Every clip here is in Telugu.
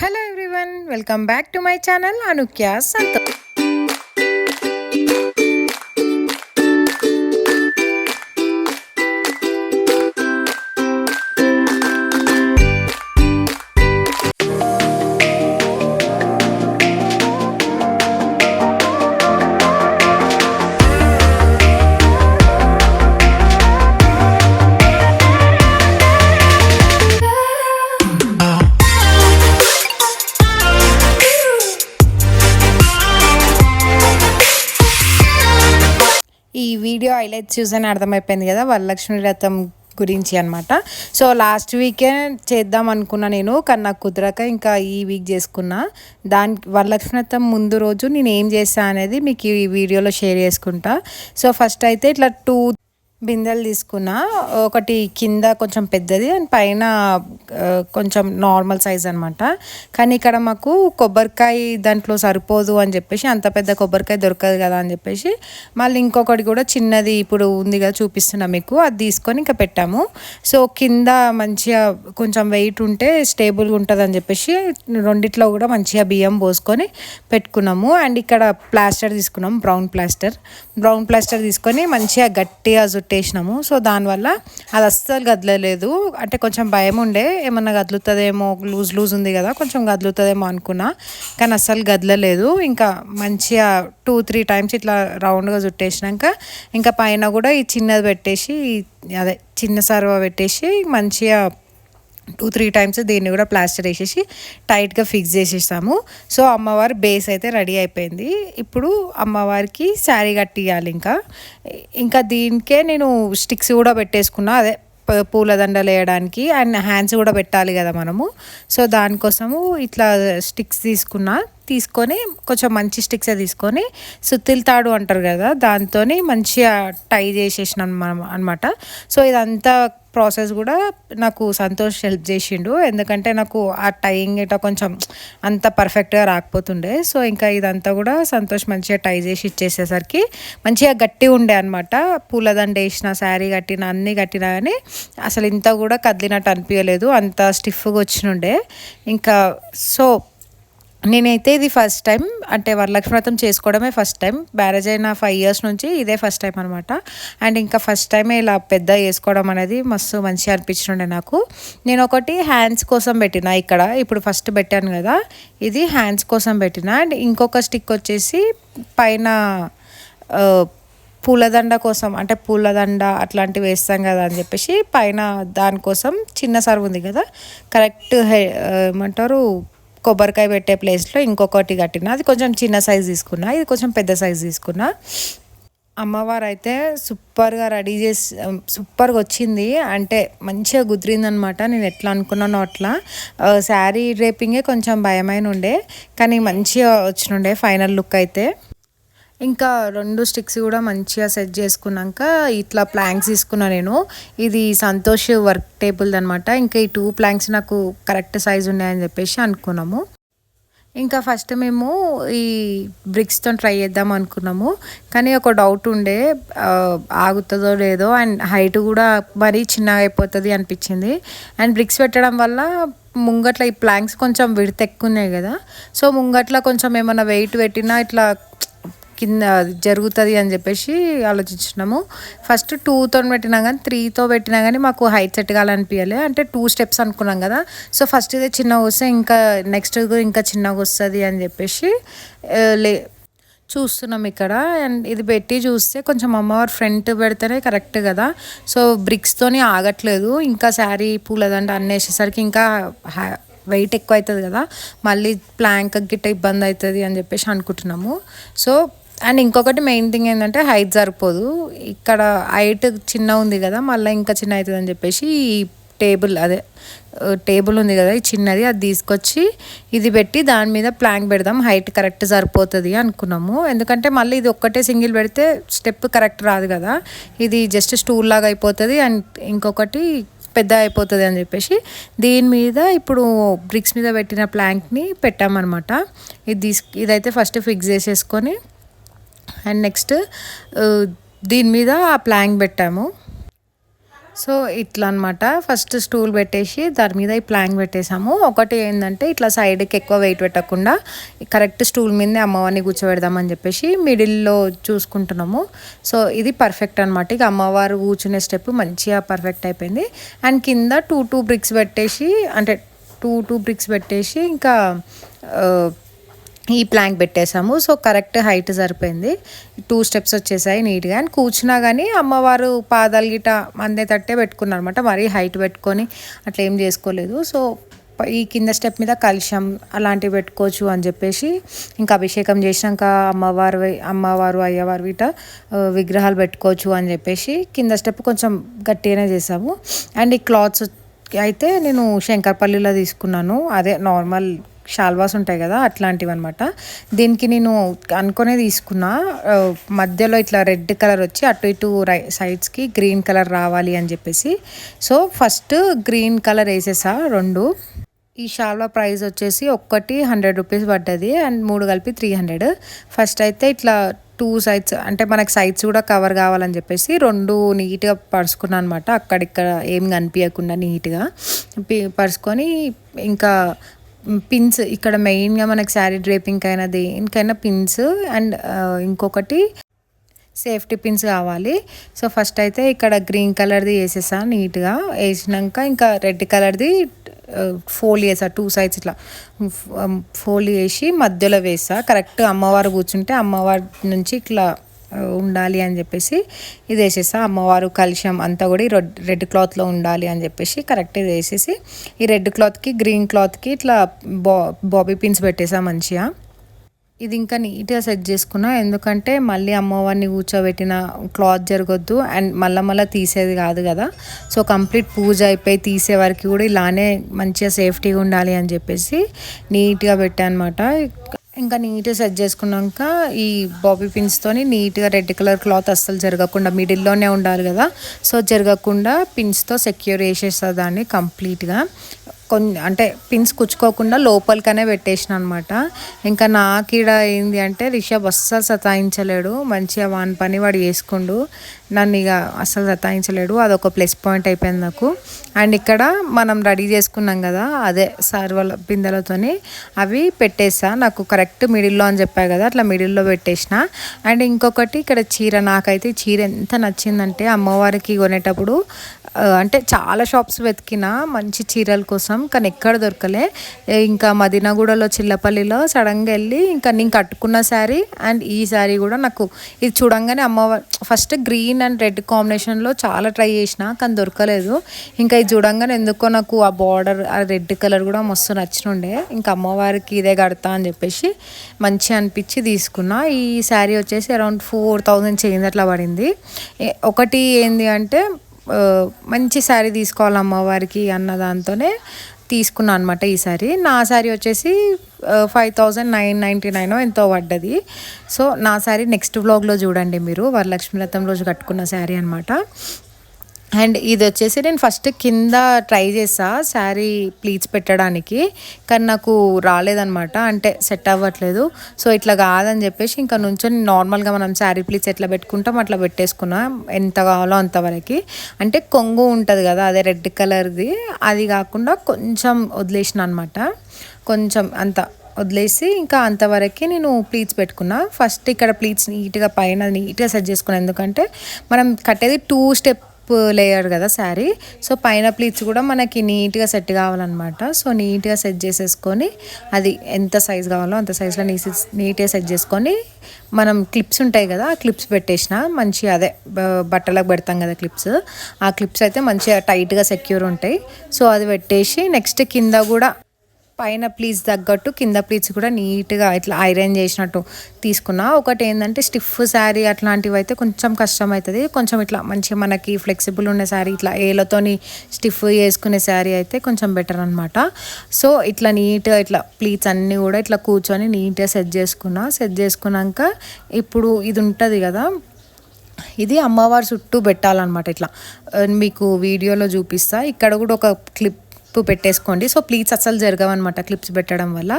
Hello everyone welcome back to my channel Anukya Santosh it's చూసాను అర్థమైపోయింది కదా వరలక్ష్మి వ్రతం గురించి అనమాట సో లాస్ట్ వీకే చేద్దాం అనుకున్నా నేను కానీ నాకు కుదరక ఇంకా ఈ వీక్ చేసుకున్నా. దాని వరలక్ష్మి వ్రతం ముందు రోజు నేను ఏం చేస్తా అనేది మీకు ఈ వీడియోలో షేర్ చేసుకుంటా. సో ఫస్ట్ అయితే ఇట్లా టూ బిందెలు తీసుకున్నా ఒకటి కింద కొంచెం పెద్దది అండ్ పైన కొంచెం నార్మల్ సైజ్ అనమాట కానీ ఇక్కడ మాకు కొబ్బరికాయ దాంట్లో సరిపోదు అని చెప్పేసి అంత పెద్ద కొబ్బరికాయ దొరకదు కదా అని చెప్పేసి మళ్ళీ ఇంకొకటి కూడా చిన్నది ఇప్పుడు ఉంది కదా చూపిస్తున్నా మీకు అది తీసుకొని ఇంకా పెట్టాము. సో కింద మంచిగా కొంచెం వెయిట్ ఉంటే స్టేబుల్గా ఉంటుంది అని చెప్పేసి రెండిట్లో కూడా మంచిగా బియ్యం పోసుకొని పెట్టుకున్నాము. అండ్ ఇక్కడ ప్లాస్టర్ తీసుకున్నాం బ్రౌన్ ప్లాస్టర్ బ్రౌన్ ప్లాస్టర్ తీసుకొని మంచిగా గట్టిగా చుట్టేసినాము సో దానివల్ల అది అస్సలు గదలలేదు. అంటే కొంచెం భయం ఉండే. ఏమన్నా గదులుతుందేమో లూజ్ లూజ్ ఉంది కదా కొంచెం గదులుతుందేమో అనుకున్నా. కానీ అస్సలు గదలలేదు. ఇంకా మంచిగా టూ త్రీ టైమ్స్ ఇట్లా రౌండ్గా చుట్టేసినాక ఇంకా పైన కూడా ఈ చిన్నది పెట్టేసి అదే చిన్న సర్వ పెట్టేసి మంచిగా టూ త్రీ టైమ్స్ దీన్ని కూడా ప్లాస్టర్ వేసేసి టైట్గా ఫిక్స్ చేసేసాము. సో అమ్మవారి బేస్ అయితే రెడీ అయిపోయింది. ఇప్పుడు అమ్మవారికి శారీ కట్టియాలి ఇంకా. ఇంకా దీనికే నేను స్టిక్స్ కూడా పెట్టేసుకున్నా. అదే పూలదండలు వేయడానికి అండ్ హ్యాండ్స్ కూడా పెట్టాలి కదా మనము. సో దానికోసము ఇట్లా స్టిక్స్ తీసుకున్నా. తీసుకొని కొంచెం మంచి స్టిక్సే తీసుకొని సుత్తిల తాడు అంటారు కదా దాంతో మంచిగా టై చేసేసిన అనమాట సో ఇదంతా ప్రాసెస్ కూడా నాకు సంతోష్ హెల్ప్ చేసిండు. ఎందుకంటే నాకు ఆ టైయింగ్ ఇట కొంచెం అంత పర్ఫెక్ట్గా రాకపోతుండే. సో ఇంకా ఇదంతా కూడా సంతోష్ మంచిగా టై చేసి ఇచ్చేసేసరికి మంచిగా గట్టి ఉండే అనమాట పూలదండ వేసిన శారీ కట్టిన అన్నీ కట్టినా కానీ అసలు ఇంత కూడా కదిలినట్టు అనిపించలేదు అంత స్టిఫ్గా వచ్చినుండే. ఇంకా సో నేనైతే ఇది ఫస్ట్ టైం అంటే వరలక్ష్మి వ్రతం చేసుకోవడమే ఫస్ట్ టైం మ్యారేజ్ అయిన ఫైవ్ ఇయర్స్ నుంచి ఇదే ఫస్ట్ టైం అనమాట అండ్ ఇంకా ఫస్ట్ టైమే ఇలా పెద్ద చేసుకోవడం అనేది మస్తు మంచిగా అనిపించిండే నాకు. నేను ఒకటి హ్యాండ్స్ కోసం పెట్టిన ఇక్కడ ఇప్పుడు ఫస్ట్ పెట్టాను కదా. ఇది హ్యాండ్స్ కోసం పెట్టిన. అండ్ ఇంకొక స్టిక్ వచ్చేసి పైన పూలదండ కోసం అంటే పూలదండ అట్లాంటివి వేస్తాం కదా అని చెప్పేసి పైన దానికోసం చిన్న సర్వ్ ఉంది కదా. కరెక్ట్ హె ఏమంటారు? కొబ్బరికాయ పెట్టే ప్లేస్లో ఇంకొకటి కట్టిన. అది కొంచెం చిన్న సైజ్ తీసుకున్నా ఇది కొంచెం పెద్ద సైజ్ తీసుకున్నా. అమ్మవారు అయితే సూపర్గా రెడీ చేసి సూపర్గా వచ్చింది. అంటే మంచిగా కుదిరిందనమాట నేను ఎట్లా అనుకున్నానో అట్లా. శారీ డ్రేపింగే కొంచెం భయమైన ఉండే కానీ మంచిగా వచ్చినుండే ఫైనల్ లుక్ అయితే. ఇంకా రెండు స్టిక్స్ కూడా మంచిగా సెట్ చేసుకున్నాక ఇట్లా ప్లాంక్స్ తీసుకున్నా నేను. ఇది సంతోష్ వర్క్ టేబుల్ అనమాట ఇంకా ఈ టూ ప్లాంక్స్ నాకు కరెక్ట్ సైజ్ ఉన్నాయని చెప్పేసి అనుకున్నాము. ఇంకా ఫస్ట్ మేము ఈ బ్రిక్స్తో ట్రై చేద్దాం అనుకున్నాము. కానీ ఒక డౌట్ ఉండే ఆగుతుందో లేదో అండ్ హైట్ కూడా మరీ చిన్నగా అయిపోతుంది అనిపించింది. అండ్ బ్రిక్స్ పెట్టడం వల్ల ముంగట్ల ఈ ప్లాంక్స్ కొంచెం విడత ఎక్కువ ఉన్నాయి కదా. సో ముంగట్ల కొంచెం ఏమైనా వెయిట్ పెట్టినా ఇట్లా కింద జరుగుతుంది అని చెప్పేసి ఆలోచించినాము. ఫస్ట్ టూతో పెట్టినా కానీ త్రీతో పెట్టినా కానీ మాకు హైట్ సెట్ కావాలనిపించలే అంటే టూ స్టెప్స్ అనుకున్నాం కదా. సో ఫస్ట్ ఇదే చిన్నగా వస్తే ఇంకా నెక్స్ట్ ఇంకా చిన్నగా వస్తుంది అని చెప్పేసి లే చూస్తున్నాం ఇక్కడ. అండ్ ఇది పెట్టి చూస్తే కొంచెం అమ్మవారు ఫ్రంట్ పెడితేనే కరెక్ట్ కదా. సో బ్రిక్స్తోని ఆగట్లేదు. ఇంకా శారీ పూలదండ అన్నేసేసరికి ఇంకా వెయిట్ ఎక్కువ అవుతుంది కదా. మళ్ళీ ప్లాంక్ గిట్ట ఇబ్బంది అవుతుంది అని చెప్పేసి అనుకుంటున్నాము. సో అండ్ ఇంకొకటి మెయిన్ థింగ్ ఏంటంటే హైట్ సరిపోదు. ఇక్కడ హైట్ చిన్న ఉంది కదా మళ్ళీ ఇంకా చిన్న అవుతుంది అని చెప్పేసి ఈ టేబుల్ అదే టేబుల్ ఉంది కదా ఈ చిన్నది అది తీసుకొచ్చి ఇది పెట్టి దాని మీద ప్లాంక్ పెడదాం హైట్ కరెక్ట్ సరిపోతుంది అనుకున్నాము. ఎందుకంటే మళ్ళీ ఇది ఒక్కటే సింగిల్ పెడితే స్టెప్ కరెక్ట్ రాదు కదా. ఇది జస్ట్ స్టూల్ లాగా అయిపోతుంది అండ్ ఇంకొకటి పెద్ద అయిపోతుంది అని చెప్పేసి దీని మీద ఇప్పుడు బ్రిక్స్ మీద పెట్టిన ప్లాంక్ని పెట్టామన్నమాట. ఇది తీసు ఇదైతే ఫస్ట్ ఫిక్స్ చేసేసుకొని అండ్ నెక్స్ట్ uh, దీని మీద ఆ ప్లాంక్ పెట్టాము. సో ఇట్లా అనమాట ఫస్ట్ స్టూల్ పెట్టేసి దాని మీద ఈ ప్లాంగ్ పెట్టేసాము. ఒకటి ఏంటంటే ఇట్లా సైడ్కి ఎక్కువ వెయిట్ పెట్టకుండా కరెక్ట్ స్టూల్ మీదే అమ్మవారిని కూర్చోబెడదామని చెప్పేసి మిడిల్లో చూసుకుంటున్నాము. సో ఇది పర్ఫెక్ట్ అనమాట ఇక అమ్మవారు కూర్చునే స్టెప్ మంచిగా పర్ఫెక్ట్ అయిపోయింది. అండ్ కింద టూ టూ బ్రిక్స్ పెట్టేసి అంటే టూ టూ బ్రిక్స్ పెట్టేసి ఇంకా uh, ఈ ప్లాంక్ పెట్టేసాము సో కరెక్ట్ హైట్ సరిపోయింది. టూ స్టెప్స్ వచ్చేసాయి నీట్గా అండ్ కూర్చున్నా కానీ అమ్మవారు పాదాలు గిట అందే తట్టే పెట్టుకున్నారు అనమాట మరీ హైట్ పెట్టుకొని అట్లా ఏం చేసుకోలేదు. సో ఈ కింద స్టెప్ మీద కలుషం అలాంటివి పెట్టుకోవచ్చు అని చెప్పేసి ఇంకా అభిషేకం చేసినాక అమ్మవారు అమ్మవారు అయ్యవారు వీట విగ్రహాలు పెట్టుకోవచ్చు అని చెప్పేసి కింద స్టెప్ కొంచెం గట్టిగానే చేసాము అండ్ ఈ క్లాత్స్ అయితే నేను శంకర్పల్లిలో తీసుకున్నాను. అదే నార్మల్ షాల్వాస్ ఉంటాయి కదా అట్లాంటివి అనమాట దీనికి నేను అనుకునే తీసుకున్నా మధ్యలో ఇట్లా రెడ్ కలర్ వచ్చి అటు ఇటు రై సైడ్స్కి గ్రీన్ కలర్ రావాలి అని చెప్పేసి. సో ఫస్ట్ గ్రీన్ కలర్ వేసేసా రెండు. ఈ షాల్వా ప్రైస్ వచ్చేసి ఒక్కటి హండ్రెడ్ రూపీస్ పడ్డది అండ్ మూడు కలిపి త్రీ హండ్రెడ్. ఫస్ట్ అయితే ఇట్లా టూ సైడ్స్ అంటే మనకి సైడ్స్ కూడా కవర్ కావాలని చెప్పేసి రెండు నీట్గా పరుచుకున్నాను అనమాట అక్కడిక్కడ ఏం కనిపించకుండా నీట్గా. పరుచుకొని ఇంకా పిన్స్ ఇక్కడ మెయిన్గా మనకి శారీ డ్రేపింగ్ అయినా దేనికైనా పిన్స్ అండ్ ఇంకొకటి సేఫ్టీ పిన్స్ కావాలి. సో ఫస్ట్ అయితే ఇక్కడ గ్రీన్ కలర్ది వేసేసా నీట్గా వేసినాక ఇంకా రెడ్ కలర్ది ఫోల్డ్ చేసా టూ సైడ్స్ ఇట్లా. Mm, ఫోల్డ్ um, చేసి మధ్యలో వేసా. కరెక్ట్ అమ్మవారు కూర్చుంటే అమ్మవారి నుంచి ఇట్లా ఉండాలి అని చెప్పేసి ఇది వేసేసా. అమ్మవారు కలుషం అంతా కూడా ఈ రెడ్ రెడ్ క్లాత్లో ఉండాలి అని చెప్పేసి కరెక్ట్ ఇది వేసేసి ఈ రెడ్ క్లాత్కి గ్రీన్ క్లాత్కి ఇట్లా బా బాబీ పిన్స్ పెట్టేసా మంచిగా. ఇది ఇంకా నీట్గా సెట్ చేసుకున్నా. ఎందుకంటే మళ్ళీ అమ్మవారిని కూర్చోబెట్టిన క్లాత్ జరగొద్దు అండ్ మళ్ళీ మళ్ళీ తీసేది కాదు కదా. సో కంప్లీట్ పూజ అయిపోయి తీసే వరకు కూడా ఇలానే మంచిగా సేఫ్టీగా ఉండాలి అని చెప్పేసి నీట్గా పెట్టా అనమాట ఇంకా నీట్గా సెట్ చేసుకున్నాక ఈ బాబీ పిన్స్తోని నీట్గా రెడ్ కలర్ క్లాత్ అస్సలు జరగకుండా మిడిల్లోనే ఉండాలి కదా. సో జరగకుండా పిన్స్తో సెక్యూర్ చేసేస్తా దాన్ని కంప్లీట్గా. కొన్ని అంటే పిన్స్ కుచ్చుకోకుండా లోపలికనే పెట్టేసిన అనమాట ఇంకా నాకీడ ఏంది అంటే రిషబ్ అస్సలు సతాయించలేడు. మంచిగా వాని పని వాడు చేసుకుండు. నన్ను ఇక అస్సలు సతాయించలేడు. అదొక ప్లస్ పాయింట్ అయిపోయింది నాకు. అండ్ ఇక్కడ మనం రెడీ చేసుకున్నాం కదా అదే సర్వల బిందెలతోని అవి పెట్టేసా. నాకు కరెక్ట్ మిడిల్లో అని చెప్పా కదా అట్లా మిడిల్లో పెట్టేసిన. అండ్ ఇంకొకటి ఇక్కడ చీర నాకైతే చీర ఎంత నచ్చిందంటే అమ్మవారికి కొనేటప్పుడు అంటే చాలా షాప్స్ వెతికిన మంచి చీరల కోసం కానీ ఎక్కడ దొరకలే. ఇంకా మదినగూడలో చిల్లపల్లిలో సడన్గా వెళ్ళి ఇంకా నేను కట్టుకున్న శారీ అండ్ ఈ శారీ కూడా నాకు ఇది చూడంగానే అమ్మవారి ఫస్ట్ గ్రీన్ అండ్ రెడ్ కాంబినేషన్లో చాలా ట్రై చేసిన కానీ దొరకలేదు. ఇంకా ఇది చూడంగానే ఎందుకో నాకు ఆ బార్డర్ ఆ రెడ్ కలర్ కూడా మస్తు నచ్చినుండే. ఇంకా అమ్మవారికి ఇదే కడతా అని చెప్పేసి మంచి అనిపించి తీసుకున్నా. ఈ శారీ వచ్చేసి అరౌండ్ ఫోర్ థౌజండ్ చేంజ్ అట్లా పడింది. ఒకటి ఏంది అంటే మంచి శారీ తీసుకోవాలి అమ్మవారికి అన్న దాంతోనే. తీసుకున్నాను అనమాట ఈ సారీ. నా శారీ వచ్చేసి five thousand nine ninety nine ఎంతో పడ్డది. సో నా శారీ నెక్స్ట్ వ్లాగ్లో చూడండి మీరు. వరలక్ష్మీ రథం రోజు కట్టుకున్న శారీ అనమాట అండ్ ఇది వచ్చేసి నేను ఫస్ట్ కింద ట్రై చేసా శారీ ప్లీట్స్ పెట్టడానికి కానీ నాకు రాలేదనమాట అంటే సెట్ అవ్వట్లేదు. సో ఇట్లా కాదని చెప్పేసి ఇంకా నుంచొని నార్మల్గా మనం శారీ ప్లీట్స్ ఎట్లా పెట్టుకుంటాం అట్లా పెట్టేసుకున్నా ఎంత కావాలో అంతవరకు అంటే కొంగు ఉంటుంది కదా అదే రెడ్ కలర్ది అది కాకుండా కొంచెం వదిలేసిన అనమాట కొంచెం అంత వదిలేసి ఇంకా అంతవరకు నేను ప్లీట్స్ పెట్టుకున్నా. ఫస్ట్ ఇక్కడ ప్లీట్స్ నీట్గా పైన నీట్గా సెట్ చేసుకున్నాను ఎందుకంటే మనం కట్టేది టూ స్టెప్ లేయర్ కదా శారీ. సో పైన ప్లీట్స్ కూడా మనకి నీట్గా సెట్ కావాలన్నమాట. సో నీట్గా సెట్ చేసేసుకొని అది ఎంత సైజ్ కావాలో అంత సైజులో నీ నీట్గా సెట్ చేసుకొని మనం క్లిప్స్ ఉంటాయి కదా ఆ క్లిప్స్ పెట్టేసిన మంచిగా అదే బట్టలకు పెడతాం కదా క్లిప్స్. ఆ క్లిప్స్ అయితే మంచిగా టైట్గా సెక్యూర్ ఉంటాయి. సో అది పెట్టేసి నెక్స్ట్ కింద కూడా పైన ప్లీజ్ తగ్గట్టు కింద ప్లీట్స్ కూడా నీట్గా ఇట్లా ఐరన్ చేసినట్టు తీసుకున్నా. ఒకటి ఏంటంటే స్టిఫ్ శారీ అట్లాంటివి అయితే కొంచెం కష్టం అవుతుంది కొంచెం ఇట్లా మంచిగా మనకి ఫ్లెక్సిబుల్ ఉన్న శారీ ఇట్లా ఏలతోని స్టిఫ్ వేసుకునే శారీ అయితే కొంచెం బెటర్ అనమాట సో ఇట్లా నీట్గా ఇట్లా ప్లీట్స్ అన్నీ కూడా ఇట్లా కూర్చొని నీట్గా సెట్ చేసుకున్నా. సెట్ చేసుకున్నాక ఇప్పుడు ఇది ఉంటుంది కదా ఇది అమ్మవారి చుట్టూ పెట్టాలన్నమాట ఇట్లా. మీకు వీడియోలో చూపిస్తా. ఇక్కడ కూడా ఒక క్లిప్ పెట్టేసుకోండి. సో ప్లీట్స్ అస్సలు జరగవన్నమాట క్లిప్స్ పెట్టడం వల్ల.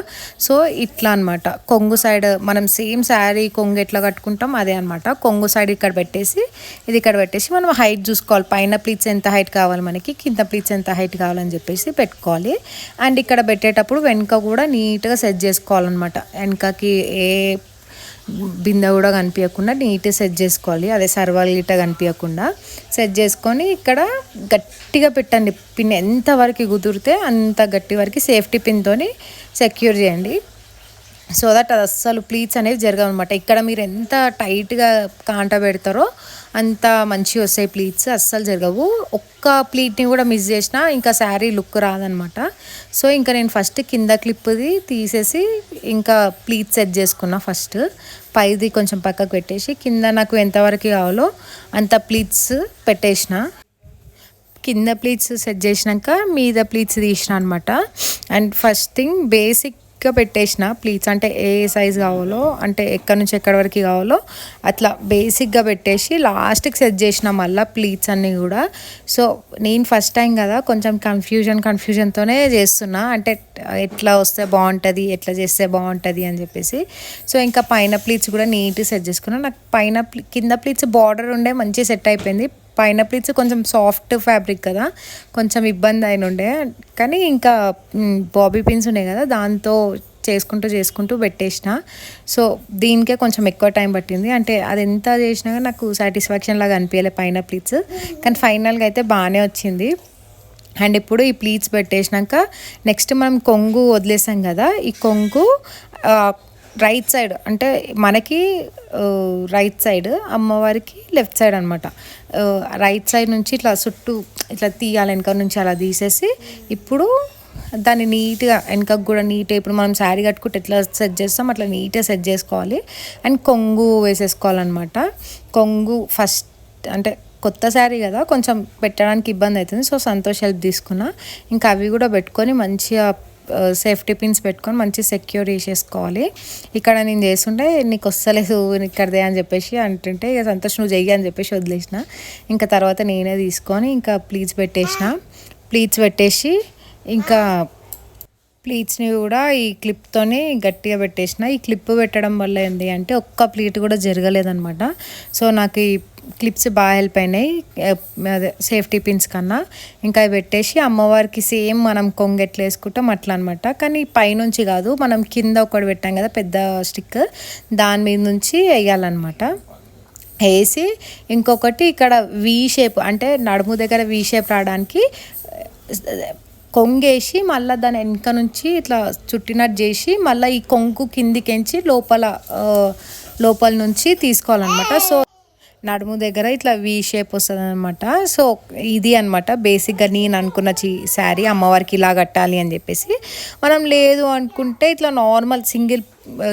సో ఇట్లా అనమాట కొంగు సైడ్ మనం సేమ్ శారీ కొంగు ఎట్లా కట్టుకుంటాం అదే అనమాట కొంగు సైడ్ ఇక్కడ పెట్టేసి ఇది ఇక్కడ పెట్టేసి మనం హైట్ చూసుకోవాలి. పైన ప్లీట్స్ ఎంత హైట్ కావాలి మనకి కింద ప్లీట్స్ ఎంత హైట్ కావాలని చెప్పేసి పెట్టుకోవాలి. అండ్ ఇక్కడ పెట్టేటప్పుడు వెనుక కూడా నీట్గా సెట్ చేసుకోవాలన్నమాట. వెనకకి ఏ బిందె కూడా కనిపించకుండా నీట్గా సెట్ చేసుకోవాలి. అదే సర్వాలు గిట్ట కనిపించకుండా సెట్ చేసుకొని ఇక్కడ గట్టిగా పెట్టండి. పిన్ ఎంతవరకు కుదిరితే అంత గట్టి వరకు సేఫ్టీ పిన్తోని సెక్యూర్ చేయండి. సో దట్ అది అస్సలు ప్లీట్స్ అనేవి జరగవన్నమాట ఇక్కడ మీరు ఎంత టైట్గా కాంట పెడతారో అంత మంచిగా వస్తాయి ప్లీట్స్ అస్సలు జరగవు. ఒక్క ప్లీట్ని కూడా మిస్ చేసినా ఇంకా శారీ లుక్ రాదనమాట సో ఇంకా నేను ఫస్ట్ కింద క్లిప్ది తీసేసి ఇంకా ప్లీట్ సెట్ చేసుకున్నా ఫస్ట్ పైది కొంచెం పక్కకు పెట్టేసి కింద నాకు ఎంతవరకు కావాలో అంత ప్లీట్స్ పెట్టేసిన. కింద ప్లీట్స్ సెట్ చేసినాక మీద ప్లీట్స్ తీసిన అనమాట అండ్ ఫస్ట్ థింగ్ బేసిక్ గా పెట్టేసిన ప్లీట్స్ అంటే ఏ సైజ్ కావాలో అంటే ఎక్కడి నుంచి ఎక్కడి వరకు కావాలో అట్లా బేసిక్గా పెట్టేసి లాస్ట్కి సెట్ చేసిన మళ్ళీ ప్లీట్స్ అన్నీ కూడా. సో నేను ఫస్ట్ టైం కదా కొంచెం కన్ఫ్యూజన్ కన్ఫ్యూజన్తోనే చేస్తున్నా. అంటే ఎట్లా వస్తే బాగుంటుంది ఎట్లా చేస్తే బాగుంటుంది అని చెప్పేసి. సో ఇంకా పైన ప్లీట్స్ కూడా నీట్గా సెట్ చేసుకున్నాను నాకు పైన కింద ప్లీట్స్ బార్డర్ ఉండే మంచి సెట్ అయిపోయింది. పైన ప్లీట్స్ కొంచెం సాఫ్ట్ ఫ్యాబ్రిక్ కదా కొంచెం ఇబ్బంది అయిన ఉండే. కానీ ఇంకా బాబీ పిన్స్ ఉన్నాయి కదా దాంతో చేసుకుంటూ చేసుకుంటూ పెట్టేసిన. సో దీనికే కొంచెం ఎక్కువ టైం పట్టింది. అంటే అది ఎంత చేసినా కానీ నాకు సాటిస్ఫాక్షన్ లాగా అనిపించలే పైన ప్లీట్స్ కానీ ఫైనల్గా అయితే బాగానే వచ్చింది. అండ్ ఇప్పుడు ఈ ప్లీట్స్ పెట్టేసినాక నెక్స్ట్ మనం కొంగు వదిలేసాం కదా ఈ కొంగు రైట్ సైడ్ అంటే మనకి రైట్ సైడ్ అమ్మవారికి లెఫ్ట్ సైడ్ అనమాట రైట్ సైడ్ నుంచి ఇట్లా చుట్టూ ఇట్లా తీయాలి వెనక నుంచి అలా తీసేసి ఇప్పుడు దాన్ని నీట్గా వెనకకు కూడా నీట్గా ఇప్పుడు మనం శారీ కట్టుకుంటే ఎట్లా సెట్ చేస్తాం అట్లా నీట్గా సెట్ చేసుకోవాలి. అండ్ కొంగు వేసేసుకోవాలన్నమాట. కొంగు ఫస్ట్ అంటే కొత్త శారీ కదా కొంచెం పెట్టడానికి ఇబ్బంది అవుతుంది. సో సంతోష్ హెల్ప్ తీసుకున్నా. ఇంకా అవి కూడా పెట్టుకొని మంచిగా సేఫ్టీ పిన్స్ పెట్టుకొని మంచి సెక్యూర్ చేసేసుకోవాలి. ఇక్కడ నేను చేస్తుంటే నీకు వస్తలేదు ఇక్కడదే అని చెప్పేసి అంటుంటే ఇక సంతోష్ నువ్వు చెయ్యి అని చెప్పేసి వదిలేసిన. ఇంకా తర్వాత నేనే తీసుకొని ఇంకా ప్లీజ్ పెట్టేసిన. ప్లీజ్ పెట్టేసి ఇంకా ప్లీట్స్ని కూడా ఈ క్లిప్తోనే గట్టిగా పెట్టేసిన. ఈ క్లిప్ పెట్టడం వల్ల ఏంటి అంటే ఒక్క ప్లీట్ కూడా జరగలేదనమాట సో నాకు ఈ క్లిప్స్ బాగా హెల్ప్ అయినాయి. అదే సేఫ్టీ పిన్స్ కన్నా. ఇంకా అవి పెట్టేసి అమ్మవారికి సేమ్ మనం కొంగెట్లు వేసుకుంటాం అట్లా అనమాట కానీ పైనుంచి కాదు మనం కింద ఒకటి పెట్టాం కదా పెద్ద స్టిక్ దాని మీద నుంచి వేయాలన్నమాట. వేసి ఇంకొకటి ఇక్కడ వీ షేప్ అంటే నడుము దగ్గర వీ షేప్ రావడానికి కొంగేసి మళ్ళీ దాని వెనక నుంచి ఇట్లా చుట్టినట్టు చేసి మళ్ళీ ఈ కొంగు కిందికెంచి లోపల లోపల నుంచి తీసుకోవాలన్నమాట. సో నడుము దగ్గర ఇట్లా వీ షేప్ వస్తుంది అనమాట సో ఇది అనమాట బేసిక్గా నేను అనుకున్న చీ శారీ అమ్మవారికి ఇలా కట్టాలి అని చెప్పేసి. మనం లేదు అనుకుంటే ఇట్లా నార్మల్ సింగిల్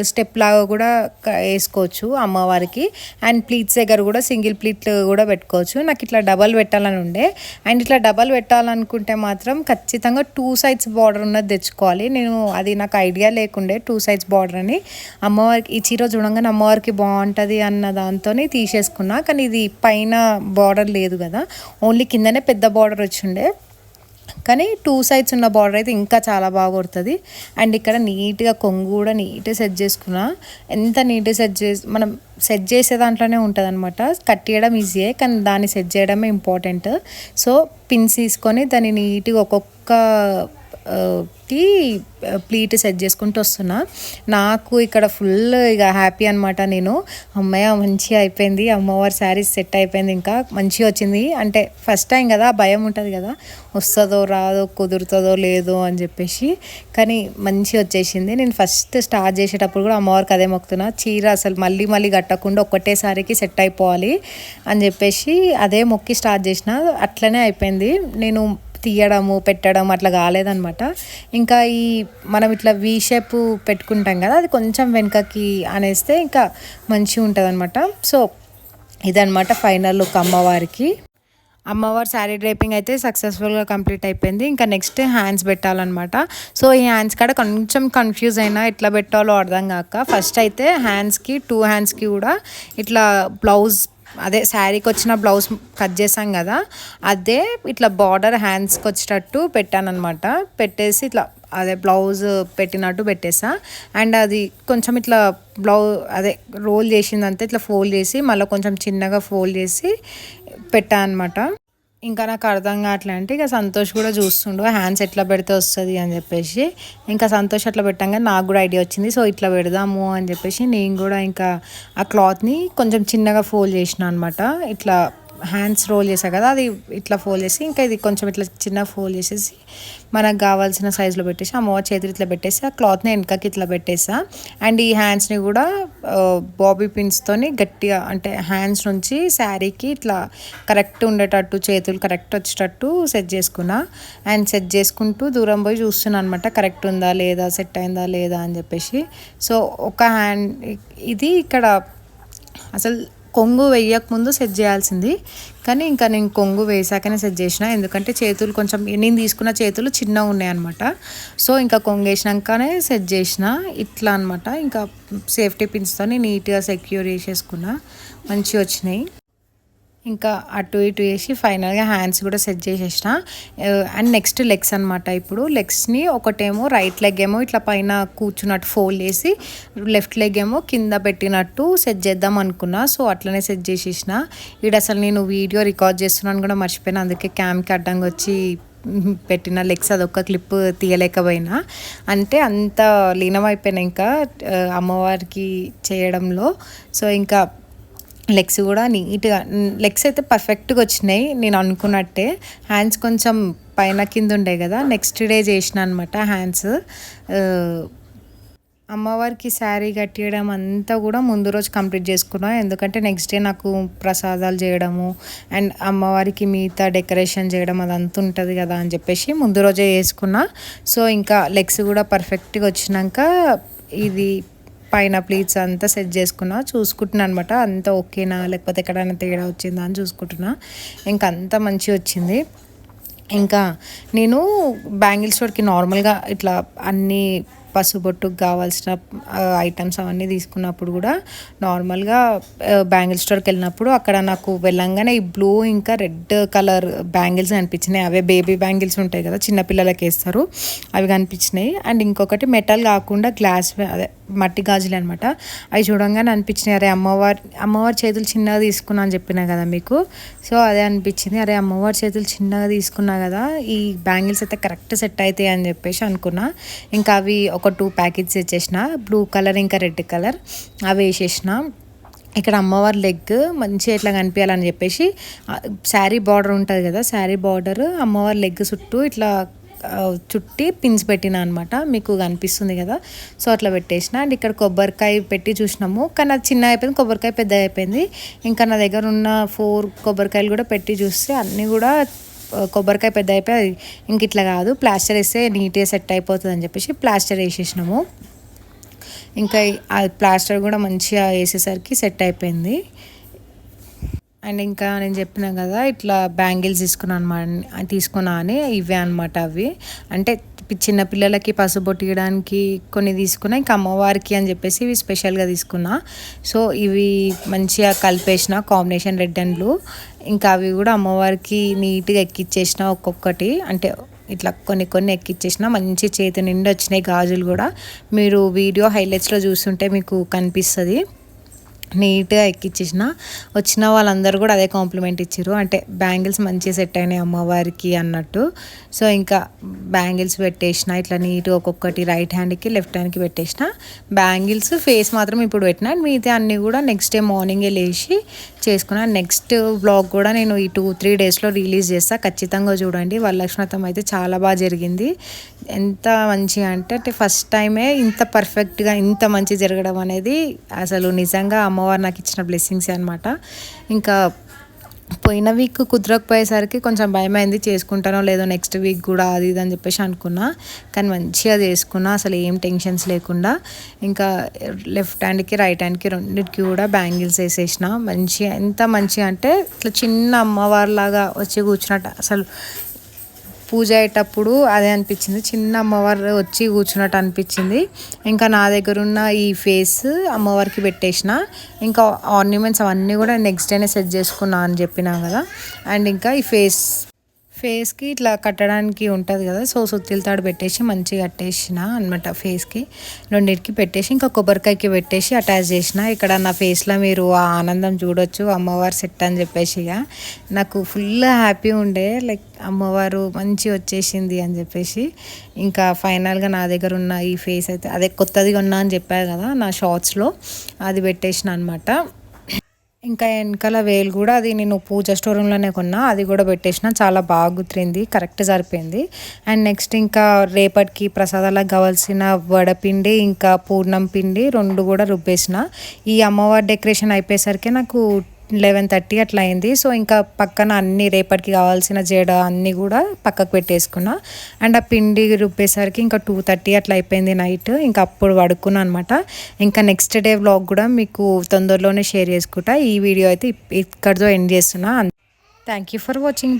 స్టెప్ లాగా కూడా వేసుకోవచ్చు అమ్మవారికి. అండ్ ప్లీట్స్ దగ్గర కూడా సింగిల్ ప్లీట్లు కూడా పెట్టుకోవచ్చు. నాకు ఇట్లా డబల్ పెట్టాలని ఉండే. అండ్ ఇట్లా డబల్ పెట్టాలనుకుంటే మాత్రం ఖచ్చితంగా టూ సైడ్స్ బార్డర్ ఉన్నది తెచ్చుకోవాలి. నేను అది నాకు ఐడియా లేకుండే టూ సైడ్స్ బార్డర్ అని. అమ్మవారికి ఈ చీర చూడంగానే అమ్మవారికి బాగుంటుంది అన్న దాంతో తీసేసుకున్నా. కానీ ఇది పైన బార్డర్ లేదు కదా. ఓన్లీ కిందనే పెద్ద బార్డర్ వచ్చిండే. కానీ టూ సైడ్స్ ఉన్న బార్డర్ అయితే ఇంకా చాలా బాగా కొడుతుంది. అండ్ ఇక్కడ నీట్గా కొంగు కూడా నీట్గా సెట్ చేసుకున్నా. ఎంత నీట్గా సెట్ చేసి మనం సెట్ చేసే దాంట్లోనే ఉంటుంది అనమాట కట్ చేయడం ఈజీయే కానీ దాన్ని సెట్ చేయడమే ఇంపార్టెంట్ సో పిన్స్ తీసుకొని దాన్ని నీట్గా ఒక్కొక్క కి ప్లీట్ సెట్ చేసుకుంటూ వస్తున్నా. నాకు ఇక్కడ ఫుల్ ఇక హ్యాపీ అనమాట నేను. అమ్మయ్య మంచిగా అయిపోయింది. అమ్మవారి శారీస్ సెట్ అయిపోయింది ఇంకా. మంచిగా వచ్చింది. అంటే ఫస్ట్ టైం కదా భయం ఉంటుంది కదా. వస్తుందో రాదో కుదురుతుందో లేదో అని చెప్పేసి. కానీ మంచిగా వచ్చేసింది. నేను ఫస్ట్ స్టార్ట్ చేసేటప్పుడు కూడా అమ్మవారికి అదే మొక్కుతున్నా. చీర అసలు మళ్ళీ మళ్ళీ కట్టకుండా ఒక్కటేసారికి సెట్ అయిపోవాలి అని చెప్పేసి అదే మొక్కి స్టార్ట్ చేసిన. అట్లనే అయిపోయింది. నేను తీయడము పెట్టడం అట్లా కాలేదనమాట ఇంకా ఈ మనం ఇట్లా వీ షేప్ పెట్టుకుంటాం కదా అది కొంచెం వెనుకకి అనేస్తే ఇంకా మంచిగా ఉంటుంది అనమాట సో ఇదనమాట ఫైనల్ లుక్ అమ్మవారికి. అమ్మవారి శారీ డ్రైపింగ్ అయితే సక్సెస్ఫుల్గా కంప్లీట్ అయిపోయింది. ఇంకా నెక్స్ట్ హ్యాండ్స్ పెట్టాలన్నమాట. సో ఈ హ్యాండ్స్ కాడ కొంచెం కన్ఫ్యూజ్ అయినా ఎట్లా పెట్టాలో అర్థం కాక ఫస్ట్ అయితే హ్యాండ్స్కి టూ హ్యాండ్స్కి కూడా ఇట్లా బ్లౌజ్ అదే శారీకి వచ్చిన బ్లౌజ్ కట్ చేసాం కదా అదే ఇట్లా బార్డర్ హ్యాండ్స్కి వచ్చేటట్టు పెట్టానమాట పెట్టేసి ఇట్లా అదే బ్లౌజ్ పెట్టినట్టు పెట్టేసా. అండ్ అది కొంచెం ఇట్లా బ్లౌజ్ అదే రోల్ చేసిందంతా ఇట్లా ఫోల్డ్ చేసి మళ్ళీ కొంచెం చిన్నగా ఫోల్డ్ చేసి పెట్టా అనమాట ఇంకా నాకు అర్థం కావట్లే అంటే ఇక సంతోష్ కూడా చూస్తుండు హ్యాండ్స్ ఎట్లా పెడితే వస్తుంది? అని చెప్పేసి. ఇంకా సంతోష్ అట్లా పెట్టంగా నాకు కూడా ఐడియా వచ్చింది సో ఇట్లా పెడదాము అని చెప్పేసి. నేను కూడా ఇంకా ఆ క్లాత్ని కొంచెం చిన్నగా ఫోల్డ్ చేసిన అనమాట ఇట్లా హ్యాండ్స్ రోల్ చేసా కదా అది ఇట్లా ఫోల్డ్ చేసి ఇంకా ఇది కొంచెం ఇట్లా చిన్న ఫోల్డ్ చేసేసి మనకు కావాల్సిన సైజులో పెట్టేసి అమ్మవారి చేతులు ఇట్లా పెట్టేసి ఆ క్లాత్ని వెనకకి ఇట్లా పెట్టేసా అండ్ ఈ హ్యాండ్స్ని కూడా బాబీ పిన్స్తోని గట్టిగా అంటే హ్యాండ్స్ నుంచి శారీకి ఇట్లా కరెక్ట్ ఉండేటట్టు చేతులు కరెక్ట్ వచ్చేటట్టు సెట్ చేసుకున్నా. అండ్ సెట్ చేసుకుంటూ దూరం పోయి చూస్తున్నాను అనమాట కరెక్ట్ ఉందా లేదా సెట్ అయిందా లేదా అని చెప్పేసి. సో ఒక హ్యాండ్ ఇది ఇక్కడ అసలు కొంగు వేయకముందు సెట్ చేయాల్సింది. కానీ ఇంకా నేను కొంగు వేసాకనే సెట్ చేసిన. ఎందుకంటే చేతులు కొంచెం నేను తీసుకున్న చేతులు చిన్నగా ఉన్నాయి అనమాట సో ఇంకా కొంగు వేసినాకనే సెట్ చేసిన. ఇట్లా అనమాట ఇంకా సేఫ్టీ పిన్స్తో నీట్గా సెక్యూర్ చేసేసుకున్నా. మంచిగా వచ్చినాయి. ఇంకా అటు ఇటు వేసి ఫైనల్గా హ్యాండ్స్ కూడా సెట్ చేసేసిన. అండ్ నెక్స్ట్ లెగ్స్ అనమాట ఇప్పుడు. లెగ్స్ని ఒకటేమో రైట్ లెగ్ ఏమో ఇట్లా పైన కూర్చున్నట్టు ఫోల్డ్ చేసి లెఫ్ట్ లెగ్ ఏమో కింద పెట్టినట్టు సెట్ చేద్దాం అనుకున్నా. సో అట్లనే సెట్ చేసేసిన. ఇక్కడ అసలు నేను వీడియో రికార్డ్ చేస్తున్నాను కూడా మర్చిపోయినా. అందుకే క్యామ్కి అడ్డంగా వచ్చి పెట్టిన లెగ్స్ అదొక క్లిప్ తీయలేకపోయినా. అంటే అంత లీనమైపోయినా ఇంకా అమ్మవారికి చేయడంలో. సో ఇంకా లెగ్స్ కూడా నీట్గా లెగ్స్ అయితే పర్ఫెక్ట్గా వచ్చినాయి నేను అనుకున్నట్టే. హ్యాండ్స్ కొంచెం పైన కింద ఉండే కదా నెక్స్ట్ డే చేసిన అనమాట హ్యాండ్స్ అమ్మవారికి శారీ కట్టేయడం అంతా కూడా ముందు రోజు కంప్లీట్ చేసుకున్నాం ఎందుకంటే నెక్స్ట్ డే నాకు ప్రసాదాలు చేయడము అండ్ అమ్మవారికి మిగతా డెకరేషన్ చేయడం అదంతా ఉంటుంది కదా అని చెప్పేసి ముందు రోజే చేసుకున్నా. సో ఇంకా లెగ్స్ కూడా పర్ఫెక్ట్గా వచ్చినాక ఇది పైన ప్లీట్స్ అంతా సెట్ చేసుకున్నా చూసుకుంటున్నా అనమాట అంతా ఓకేనా? లేకపోతే ఎక్కడైనా తేడా వచ్చిందా అని చూసుకుంటున్నా. ఇంకా అంత మంచిగా వచ్చింది. ఇంకా నేను బ్యాంగిల్ స్టోర్కి నార్మల్గా ఇట్లా అన్నీ పసుబొట్టుకు కావాల్సిన ఐటమ్స్ అవన్నీ తీసుకున్నప్పుడు కూడా నార్మల్గా బ్యాంగిల్ స్టోర్కి వెళ్ళినప్పుడు అక్కడ నాకు వెళ్ళంగానే ఈ బ్లూ ఇంకా రెడ్ కలర్ బ్యాంగిల్స్ కనిపించినాయి అవే బేబీ బ్యాంగిల్స్ ఉంటాయి కదా చిన్నపిల్లలకి వేస్తారు. అవి కనిపించినాయి. అండ్ ఇంకొకటి మెటల్ కాకుండా గ్లాస్ అదే మట్టి గాజులు అనమాట అవి చూడంగానే అనిపించినాయి. అరే అమ్మవారి అమ్మవారి చేతులు చిన్నగా తీసుకున్నా అని చెప్పినా కదా మీకు? సో అదే అనిపించింది. అరే అమ్మవారి చేతులు చిన్నగా తీసుకున్నా కదా ఈ బ్యాంగిల్స్ అయితే కరెక్ట్ సెట్ అవుతాయి అని చెప్పేసి అనుకున్నా. ఇంకా అవి ఒక టూ ప్యాకెట్స్ తెచ్చేసిన బ్లూ కలర్ ఇంకా రెడ్ కలర్ అవి వేసేసిన ఇక్కడ అమ్మవారి లెగ్ మంచిగా ఎట్లా కనిపించాలని చెప్పేసి శారీ బార్డర్ ఉంటుంది కదా శారీ బార్డర్ అమ్మవారి లెగ్ చుట్టూ ఇట్లా చుట్టి పిన్స్ పెట్టిన అనమాట మీకు కనిపిస్తుంది కదా. సో అట్లా పెట్టేసిన. అండ్ ఇక్కడ కొబ్బరికాయ పెట్టి చూసినాము. కానీ అది చిన్న అయిపోయింది కొబ్బరికాయ పెద్ద అయిపోయింది. ఇంకా నా దగ్గర ఉన్న ఫోర్ కొబ్బరికాయలు కూడా పెట్టి చూస్తే అన్నీ కూడా కొబ్బరికాయ పెద్ద అయిపోయి ఇంక ఇట్లా కాదు. ప్లాస్టర్ వేస్తే నీట్గా సెట్ అయిపోతుంది అని చెప్పేసి ప్లాస్టర్ వేసేసినాము. ఇంకా ఆ ప్లాస్టర్ కూడా మంచిగా వేసేసరికి సెట్ అయిపోయింది. అండ్ ఇంకా నేను చెప్పిన కదా ఇట్లా బ్యాంగిల్స్ తీసుకున్నాను అనమాట తీసుకున్నా అని ఇవే అనమాట అవి. అంటే చిన్న పిల్లలకి పసుబొట్టు ఇవ్వడానికి కొన్ని తీసుకున్నా ఇంకా అమ్మవారికి అని చెప్పేసి ఇవి స్పెషల్గా తీసుకున్నా. సో ఇవి మంచిగా కలిపేసిన కాంబినేషన్ రెడ్ అండ్ బ్లూ. ఇంకా అవి కూడా అమ్మవారికి నీట్గా ఎక్కిచ్చేసిన ఒక్కొక్కటి. అంటే ఇట్లా కొన్ని కొన్ని ఎక్కిచ్చేసిన మంచి చేతి నిండి వచ్చినాయి గాజులు కూడా. మీరు వీడియో హైలైట్స్లో చూస్తుంటే మీకు కనిపిస్తుంది. నీట్గా ఎక్కిచ్చేసిన వచ్చిన వాళ్ళందరూ కూడా అదే కాంప్లిమెంట్ ఇచ్చారు. అంటే బ్యాంగిల్స్ మంచిగా సెట్ అయినాయి అమ్మవారికి అన్నట్టు. సో ఇంకా బ్యాంగిల్స్ పెట్టేసిన ఇట్లా నీట్గా ఒక్కొక్కటి రైట్ హ్యాండ్కి లెఫ్ట్ హ్యాండ్కి పెట్టేసిన బ్యాంగిల్స్ ఫేస్ మాత్రం ఇప్పుడు పెట్టిన మిగతా అన్నీ కూడా నెక్స్ట్ డే మార్నింగే లేచి చేసుకున్నాను నెక్స్ట్ బ్లాగ్ కూడా నేను ఈ టూ త్రీ డేస్లో రిలీజ్ చేస్తాను ఖచ్చితంగా చూడండి. వరలక్ష్మతం అయితే చాలా బాగా జరిగింది. ఎంత మంచిగా అంటే అంటే ఫస్ట్ టైమే ఇంత పర్ఫెక్ట్గా ఇంత మంచి జరగడం అనేది అసలు నిజంగా అమ్మవారు నాకు ఇచ్చిన బ్లెస్సింగ్స్ అనమాట ఇంకా పోయిన వీక్ కుదరకపోయేసరికి కొంచెం భయమైంది చేసుకుంటానో లేదో నెక్స్ట్ వీక్ కూడా అది ఇది అని చెప్పేసి అనుకున్నా. కానీ మంచిగా చేసుకున్నా అసలు ఏం టెన్షన్స్ లేకుండా. ఇంకా లెఫ్ట్ హ్యాండ్కి రైట్ హ్యాండ్కి రెండింటికి కూడా బ్యాంగిల్స్ వేసేసిన. మంచిగా ఎంత మంచిగా అంటే ఇట్లా చిన్న అమ్మవారిలాగా వచ్చి కూర్చున్నట్టు అసలు పూజ అయ్యేటప్పుడు అదే అనిపించింది. చిన్న అమ్మవారు వచ్చి కూర్చున్నట్టు అనిపించింది. ఇంకా నా దగ్గర ఉన్న ఈ ఫేస్ అమ్మవారికి పెట్టేసిన. ఇంకా ఆర్నమెంట్స్ అవన్నీ కూడా నెక్స్ట్ డేనే సెట్ చేసుకున్నా అని చెప్పినా కదా. అండ్ ఇంకా ఈ ఫేస్ ఫేస్కి ఇట్లా కట్టడానికి ఉంటుంది కదా సో సుత్తిల తాడు పెట్టేసి మంచిగా కట్టేసిన అనమాట ఫేస్కి. రెండింటికి పెట్టేసి ఇంకా కొబ్బరికాయకి పెట్టేసి అటాచ్ చేసిన. ఇక్కడ నా ఫేస్లో మీరు ఆ ఆనందం చూడొచ్చు అమ్మవారు సెట్ అని చెప్పేసి ఇక. నాకు ఫుల్ హ్యాపీ ఉండే లైక్ అమ్మవారు మంచి వచ్చేసింది అని చెప్పేసి. ఇంకా ఫైనల్గా నా దగ్గర ఉన్న ఈ ఫేస్ అయితే అదే కొత్తది ఉన్నా అని చెప్పారు కదా నా షార్ట్స్లో. అది పెట్టేసిన అనమాట ఇంకా వెనకాల వేలు కూడా అది నేను పూజ స్టోర్ రూమ్లోనే కొన్నా. అది కూడా పెట్టేసిన చాలా బాగా గుర్తింది కరెక్ట్ సరిపోయింది. అండ్ నెక్స్ట్ ఇంకా రేపటికి ప్రసాదాలకు కావాల్సిన వడపిండి ఇంకా పూర్ణం పిండి రెండు కూడా రుబ్బేసిన. ఈ అమ్మవారి డెకరేషన్ అయిపోయేసరికి నాకు లెవెన్ థర్టీ అట్లా అయింది. సో ఇంకా పక్కన అన్ని రేపటికి కావాల్సిన జడ అన్నీ కూడా పక్కకు పెట్టేసుకున్నా. అండ్ ఆ పిండి రుబ్బేసరికి ఇంకా టూ థర్టీ అట్లా అయిపోయింది నైట్. ఇంకా అప్పుడు పడుకున్నా అనమాట ఇంకా నెక్స్ట్ డే వ్లాగ్ కూడా మీకు తొందరలోనే షేర్ చేసుకుంటా. ఈ వీడియో అయితే ఇక్కడితో ఎండ్ చేస్తున్నా. Thank you for watching.